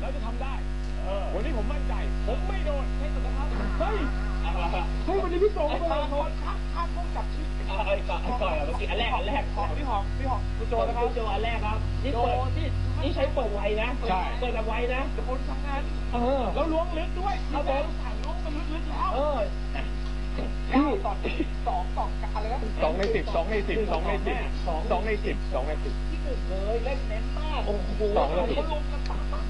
เราจะทำได้ วันนี้ผมมั่นใจ ผมไม่โดนใช่สุดนะครับเฮ้ยเฮ้ยวันนี้พี่สงฆ์มาโดนชักชักต้องจับชิ้นไอ้ก่อนไอ้ก่อนเมื่อกี้อันแรกอันแรกของพี่หอมพี่หอมคุณโจนะครับโจอันแรกครับนี่เปิดนี่นี่ใช้เปิดไวนะใช่เปิดแบบไวนะคนทั้งนั้นเออแล้วล้วงลึกด้วยครับผมสั่งล้วงมันลึกๆแล้วเออ เก้าสองสองอะไรนะสองในสิบสองในสิบสองในสิบสองในสิบสองในสิบที่หนึ่งเลยเล่นเน้นมากโอ้โหสองเลยเขาลงกัน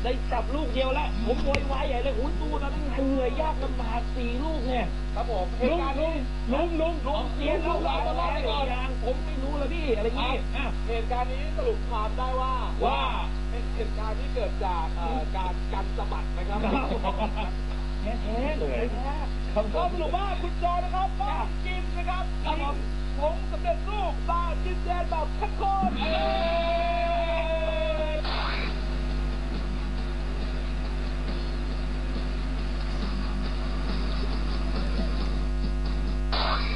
ได้จับลูกเดียวแล้วผมโวยวายใหญ่เลยโอ้ยตัวกันเหนื่อยยากลำบากสี่ลูกเนี่ยครับผมลุตุงการณ์ลุนี้งลุงลุงลุงเสียเราเราเราเราอย่างผมไม่รู้เลยพี่อะไรงี้อะเหตุการณ์นี้สรุปความได้ว่าว่าเป็นเหตุการณ์ที่เกิดจากการกันสะบัดนะครับแท้ๆเลย ก็สรุปว่าคุณจอนะครับบ้านกินนะครับกินผงสำเร็จรูปบ้านกินแดนแบบขั้นข้นเอ้ย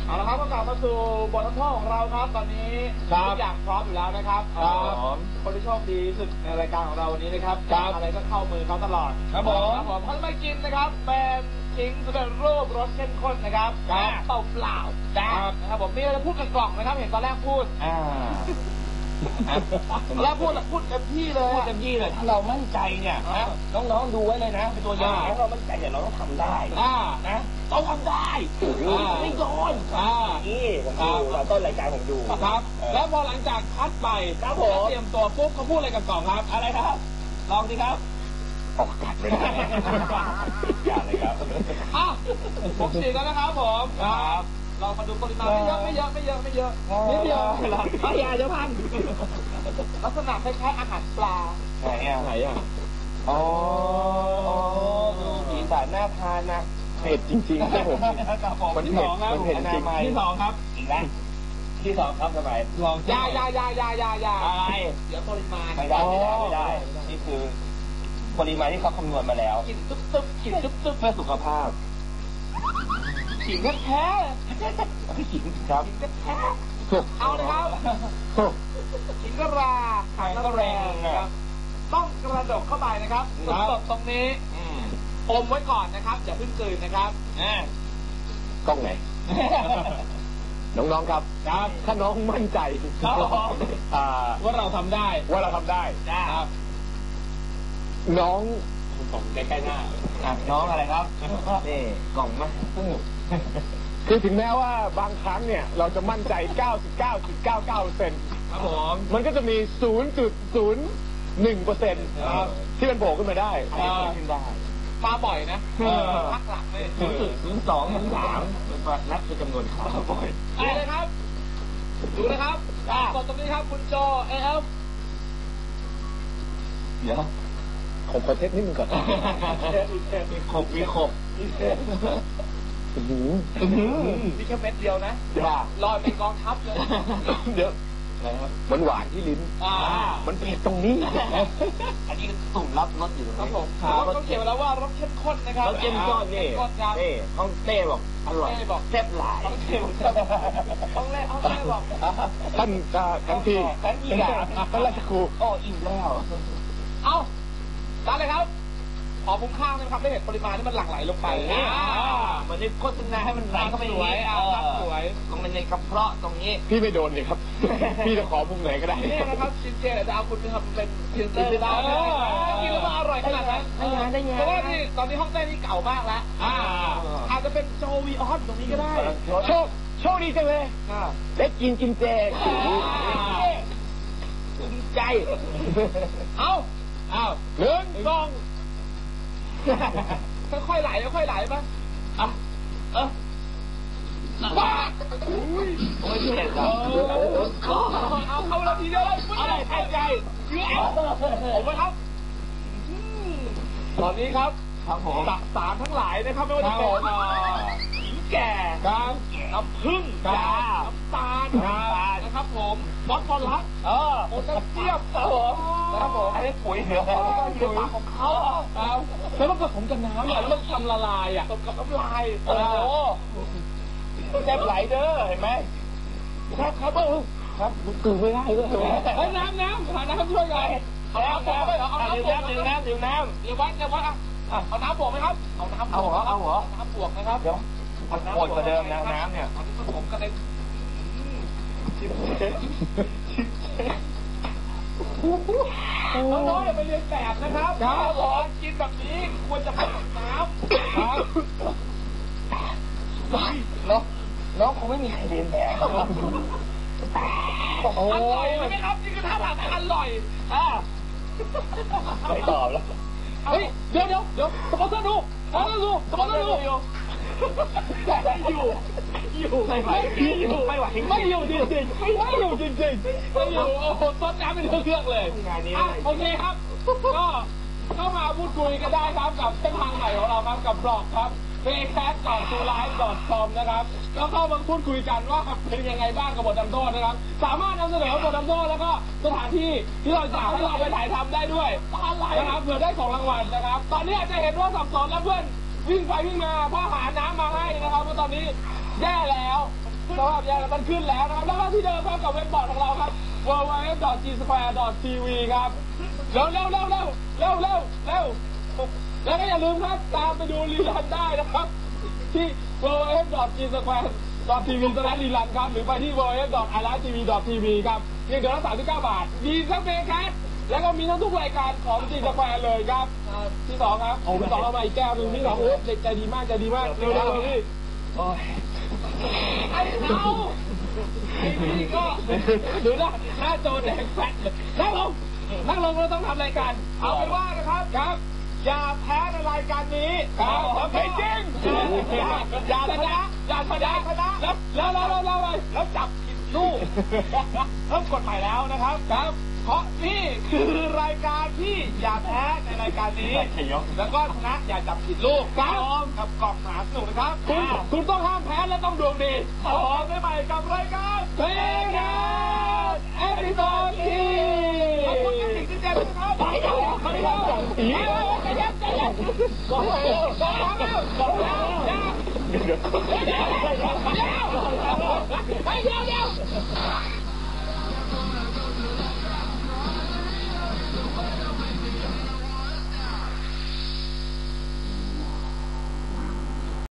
เอาละครับก็กลับมาสู่บททำโทษของเราครับ ตอนนี้ครับทุกอย่างพร้อมอยู่แล้วนะครับครับ เอ่อคนที่โชคดีที่สุดในรายการของเราวันนี้นะครับครับอะไรก็เข้ามือเขาตลอด ครับผม ครับผมเขาจะไม่กินนะครับ เป็น ขิงสำเร็จรูปรสเข้มข้นนะครับครับเปล่าเปล่าๆครับ นะครับผมนี่เราจะพูดกับกล่องนะครับ เห็นตอนแรกพูด อ่าตอนแรกพูดพูดเต็มที่เลยพูดเต็มที่เลย ถ้าเรามั่นใจเนี่ยนะ น้องๆดูไว้เลยนะเป็นตัวอย่างถ้าเรามั่นใจเนี่ยเราต้องทำได้อ่า นะต้องทำได้ไม่โดนอ่า นี่ผมดูตอนต้นรายการผมดู ครับ แล้วพอหลังจากคัดไปครับผม แล้วเตรียมตัวปุ๊บเขาพูดอะไรกับกล่องครับ อะไรครับ ลองสิครับ ออกอากาศไม่ได้ อย่าเลยครับอ้าวผมฉีดแล้วนะครับผมครับ เรามาดูปริมาณไม่เยอะไม่เยอะไม่เยอะไม่เยอะนิดเดียวเอาอย่าเดี๋ยวพังลักษณะคล้ายๆอาหารปลาไหนอะไหนอะอ๋อดูสีสันน่าทานนะเผ็ดจริงๆครับผมครับผมมันที่เผ็สดองครับมันเผ็ดจริงที่สองครับอีกแล้วที่สองครับทำไมลองยายายายายายาอะไรเดี๋ยวปริมาณไม่ได้ไม่ได้ไม่ได้นี่คือ ปริมาณที่เขาคำนวณมาแล้ว กินตึ๊บตึ๊บกินตึ๊บตึ๊บเพื่อสุขภาพขิงแท้ขิงครับขิงแท้เอาเลยครับขิงกระราขังกระแรงนะครับ ต้องกระดกเข้าไปนะครับสดๆตรงนี้อืมอมไว้ก่อนนะครับอย่าเพิ่งกลืนนะครับอ่ากล้องไหนน้องๆครับครับถ้าน้องมั่นใจครับผมอ่าว่าเราทำได้ว่าเราทำได้จ้า น้องผมใกล้ๆหน้าอะน้องอะไรครับนี่กล่องมาคือถึงแม้ว่าบางครั้งเนี่ย เราจะมั่นใจ 99.99เปอร์เซ็นต์ครับผมมันก็จะมี 0.01เปอร์เซ็นต์ที่มันโผล่ขึ้นมาได้อันนี้เกิดขึ้นได้มาบ่อยนะเออพักหลักเลยศูนย์จุดศูนย์สองศูนย์สามนับคือจำนวนขาบ่อยดูเลยครับ ดูนะครับกดตรงนี้ครับ คุณโจเอฟเดี๋ยว ผมขอเทสนิดนึงก่อนมีขบมีขบอื้อหือนี่แค่เม็ดเดียวนะว่าลอยเป็นกองทัพเลยเดี๋ยวอะไรครับมันหวานที่ลิ้นอ่ามันเผ็ดตรงนี้ อันนี้สุ่มรับรสอยู่ตรงครับนี้ผมเขาเขียนไว้แล้วว่ารสเข้มข้นนะครับรสเข้มข้นนี่เข้มข้นครับนี่ห้องเต้บอกอร่อยเต้บอกแซ่บหลายต้องเขียนต้องเล่ต้องเล่บอกท่านอ่าท่านพี่ท่านอีกอะท่านราชครูโอ้อิ่มแล้ว เอ้า ได้เลยครับ ขอมุมข้างนะครับได้เห็นปริมาณที่มันหลั่งไหลลงไปอ่าอ่ามันได้โฆษณาให้มันไหลเข้าไปสวยอะครับสวย ตรงในกระเพาะตรงนี้ พี่ไม่โดนเลยครับ พี่จะขอมุมไหนก็ได้ นี่นะครับชินเจเดี๋ยวจะเอาคุณไปทำเป็นพรีเซนเตอร์ได้เออ กินแล้วมันอร่อยขนาดนั้นได้งานได้งาน เพราะว่านี่ตอนนี้ห้องเต้นนี่เก่ามากแล้วอ่าอาจจะเป็นโจวีออนตรงนี้ก็ได้โชคโชคดีจังเลยอ่า ได้กินกินเจถึงใจ เอ้าเอ้าหนึ่งสองค่อยๆไหลค่อยๆไหลป่ะอะเออว้าโอ้ยเจ็บเออะอเอาเข้าเราทีเดียวเลยเอาเลยหายใจเยอะผมนะครับอืมตอนนี้ครับครับผมตักสารทั้งหลายนะครับไม่ว่าจะเป็นครับผมเอ่อหญิงแก่ครับน้ำผึ้งครับน้ำตาลครับนะครับผมฟอสฟอรัสเออโพแทสเซียมครับผมนะครับผมอันนี้ปุ๋ยเหรอเป็นปากของเขาครับแล้วมันผสมกับน้ำเนี่ยแล้วมันทำละลายอะผสมกับน้ำลายโอ้โหแซ่บไหลเด้อเห็นไหมครับครับเออครับกลืนไม่ได้ด้วยเฮ้ยน้ำน้ำหาน้ำช่วยหน่อยเอาน้ำแก้วไปเหรอเอาน้ดื่มน้ำดื่มน้ำดื่มน้ำเดี๋ยวไว้เดี๋ยวไว้อะอะเอาน้ำบวกไหมครับ เอาน้ำบวกเอาเหรอเอาเหรอน้ำบวกนะครับ เดี๋ยวมันโหดกว่าเดิมนะน้ำเนี่ยอันนี้ผสมกันเลย น้องๆอย่าไปเรียนแบบนะครับครับถ้าบอกกินแบบนี้ควรจะเป็นน้ำครับน้องน้องคงไม่มีใครเรียนแบบโอ้อร่อยใช่ไหมครับนี่คือท่าทางอร่อยอ่าไม่ตอบแล้วเฮ้ยเดี๋ยวเดี๋ยวเดี๋ยวสปอนเซอร์ดูสปอนเซอร์ดูสปอนเซอร์ดู อยู่อยู่อยู่ไม่ไหวอยู่ไม่ไหวไม่อยู่จริงๆไม่อยู่จริงๆไม่อยู่โอ้โหซดน้ำเป็นเครื่องเลยงานนี้อ่โอเคครับ ก็เข้ามาพูดคุยกันได้ครับกับเส้นทางใหม่ของเราครับกับบล็อกครับ p a y c a s t t o l i v e c o m นะครับแล้วเข้ามาพูดคุยกันว่าเป็นยังไงบ้างกับบททำโทษนะครับ สามารถนำเสนอบททำโทษแล้วก็สถานที่ที่เราอยากให้เราไปถ่ายทำได้ด้วยนะครับเผื่อได้ของรางวัลนะครับ ตอนนี้อาจจะเห็นว่าสับสนแล้วเพื่อน วิ่งไปวิ่งมาเพราะหาน้ำมาให้นะครับเพราะตอนนี้แย่แล้วสภาพแย่แล้วมันขึ้นแล้วนะครับ แล้วก็ที่เดิมครับกับเว็บบอร์ดของเราครับ www.gsquare.tv ครับเร็วเร็วเร็วเร็วเร็วเร็วเร็วแล้วก็อย่าลืมครับตามไปดูรีลันได้นะครับ ที่ www.gsquare.tv สแลรีลันครับ หรือไปที่ www.ilatv.tv ครับเพียงเดือนละ39 บาท ดีครับเมครับ แล้วก็มีทั้งทุกรายการของจีสแควร์เลยครับที่สองครับที่สองเอามาอีกแก้วหนึ่งที่สองโอ้เด็กใจดีมากใจดีมากเร็วๆพี่โอ้ยไอ้เอาไอ้นี่ก็ดูหน้าหน้าโจแดงแฟตเลยนั่งลงนั่งลงเราต้องทำรายการ เอาเป็นว่านะครับครับอย่าแพ้ในรายการนี้ครับไม่จริงอย่าอย่าชนะอย่าชนะชนะแล้วแล้วแล้วแล้วแล้วจับผิดลูกเริ่มกฎใหม่แล้วนะครับครับ เพราะนี่คือรายการที่อย่าแพ้ในรายการนี้ แล้วก็ชนะอย่าจับผิดลูกครับกับกล่องหมาสนุกนะครับคุณคุณต้องห้ามแพ้และต้องดวงดีขอได้ใหม่กับรายการเพลงครับเอพิโซดที่ขอบคุณที่ติดเจมนะครับไปเร็วไปเร็วไปเร็วใจเย็นใจเย็นกองเร็วกองเร็วกองเร็วเดี๋ยวเดี๋ยวเดี๋ยวเดี๋ยวเดี๋ยว